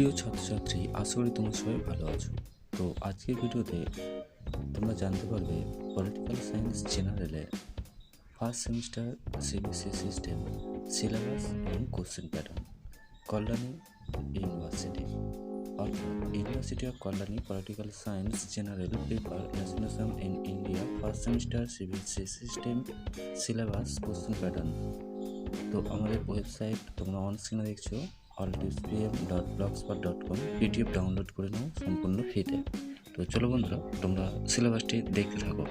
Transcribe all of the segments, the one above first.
প্রিয় ছাত্রছাত্রী, আশা করি তোমরা সবাই ভালো আছো। তো আজকের ভিডিওতে তোমরা জানতে পারবে political science জেনারেলে first semester CBSC system syllabus এবং কোশ্চেন প্যাটার্ন কল্যাণী ইউনিভার্সিটি অর্থাৎ university of Kalyani political science general paper nationalism in India first semester CBSC system syllabus question pattern তো আমাদের ওয়েবসাইট তোমরা অন স্ক্রিনে দেখছ। কম পিডিএফ ডাউনলোড করে নাও সম্পূর্ণ ফ্রিতে তো চলো বন্ধুরা, তোমরা সিলেবাসটি দেখতে থাকো।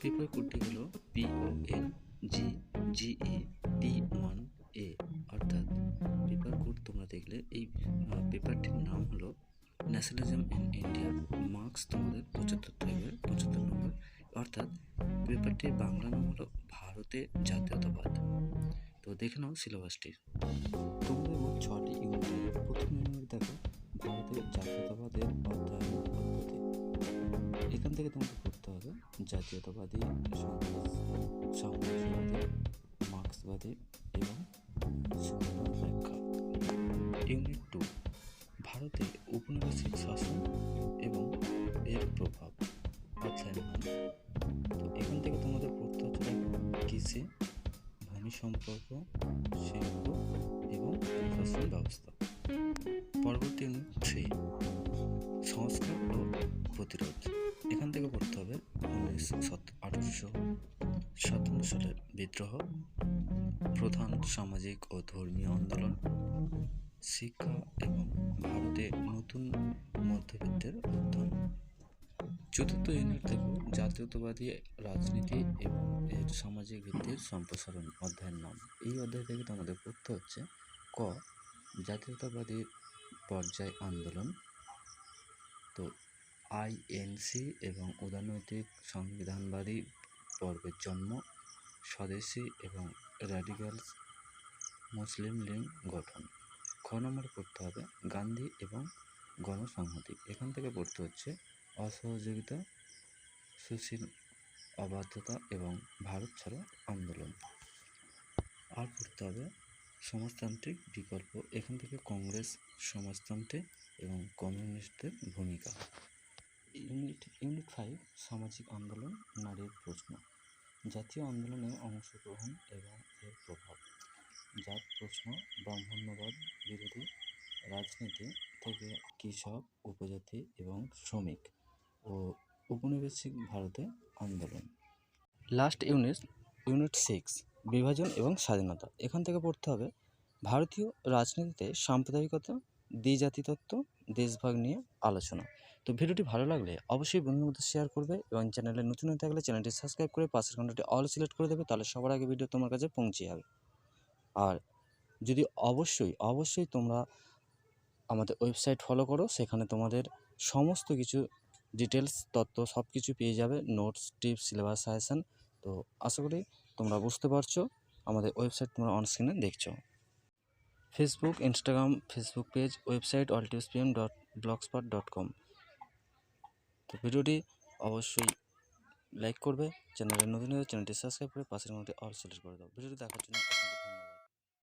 পেপার কোডটি হলো P O N G G E T one A অর্থাৎ পেপার কোড তোমরা দেখলে এই পেপারটির নাম হলো ন্যাশনালিজম ইন ইন্ডিয়া মার্কস তোমাদের পঁচাত্তর থাকবে, পঁচাত্তর নম্বর অর্থাৎ পেপারটির বাংলা নাম হলো ভারতে জাতীয়তাবাদ। তো দেখে নাও সিলেবাসটি ইউনিট প্রথম ভারতের জাতীয়তাবাদের অধ্যয়ন পদ্ধতি। এখান থেকে তোমাকে পড়তে হবে জাতীয়তাবাদী সমাজ মার্ক্সবাদী এবং ব্যাখ্যা। ইউনিট টু ভারতে উপনিবেশিক শাসন এবং এর প্রভাব। অধ্যায়ন তো এখান থেকে তোমাদের পড়তে হচ্ছে কৃষি ভূমি সম্পর্ক, শিল্প এবং প্রশাসন ব্যবস্থা। পরবর্তী ইউনিট থ্রি, সংস্কার ও প্রতিরোধ। এখান থেকে পড়তে হবে উনিশশো আঠারোশো সাতান্ন সালের বিদ্রোহ, প্রধান সামাজিক ও ধর্মীয় আন্দোলন, শিক্ষা এবং ভারতে নতুন মধ্যবিত্তের উত্থান চতুর্থ ইউনিট থেকে জাতীয়তাবাদী রাজনীতি এবং এর সামাজিক ভিত্তির সম্প্রসারণ, অধ্যায়ের নাম। এই অধ্যায় থেকে তোমাদের পড়তে হচ্ছে ক, জাতীয়তাবাদী পর্যায় আন্দোলন। তো আইএনসি এবং উদারনৈতিক সংবিধানবাদী পর্বের জন্ম, স্বদেশী এবং র্যাডিক্যালস মুসলিম লীগ গঠন। খ নম্বর পড়তে হবে গান্ধী এবং গণসংহতি। এখান থেকে পড়তে হচ্ছে অসহযোগিতা, সুশীল অবাধ্যতা এবং ভারত ছাড়ো আন্দোলন। আর পড়তে হবে সমাজতান্ত্রিক বিকল্প। এখান থেকে কংগ্রেস সমাজতন্ত্রে এবং কমিউনিস্টদের ভূমিকা। ইউনিট ইউনিট ফাইভ, সামাজিক আন্দোলন, নারীর প্রশ্ন। জাতীয় আন্দোলনে অংশগ্রহণ এবং এর প্রভাব। জাত প্রশ্ন, ব্রাহ্মণ্যবাদ বিরোধী রাজনীতি থেকে কৃষক, উপজাতি এবং শ্রমিক। ও উপনিবেশিক ভারতে আন্দোলন। লাস্ট ইউনিট ইউনিট সিক্স বিভাজন এবং স্বাধীনতা। এখান থেকে পড়তে হবে ভারতীয় রাজনীতিতে সাম্প্রদায়িকতা, দ্বিজাতিতত্ত্ব, দেশভাগ নিয়ে আলোচনা। তো ভিডিওটি ভালো লাগলে অবশ্যই বন্ধুদের মধ্যে শেয়ার করবে এবং চ্যানেলে নতুন হয়ে থাকলে চ্যানেলটি সাবস্ক্রাইব করে পাশের ঘন্টাটি অল সিলেক্ট করে দেবে, তাহলে সবার আগে ভিডিও তোমার কাছে পৌঁছে যাবে। আর যদি অবশ্যই অবশ্যই তোমরা আমাদের ওয়েবসাইট ফলো করো, সেখানে তোমাদের সমস্ত কিছু ডিটেলস তথ্য সব কিছু পেয়ে যাবে নোটস টিপস সিলেবাস সাজেশান তো আশা করি তোমরা বুঝতে পারছ, আমাদের ওয়েবসাইট তোমরা অন স্ক্রিনে দেখছ। Facebook Instagram Facebook page website অলটিউসপিএম dot blogspot dot com তো ভিডিওটি অবশ্যই লাইক করবে চ্যানেলে নতুন চ্যানেলটি সাবস্ক্রাইব করে পাশের মধ্যে অল সিলেক্ট করে দাও। ভিডিওটি দেখার জন্য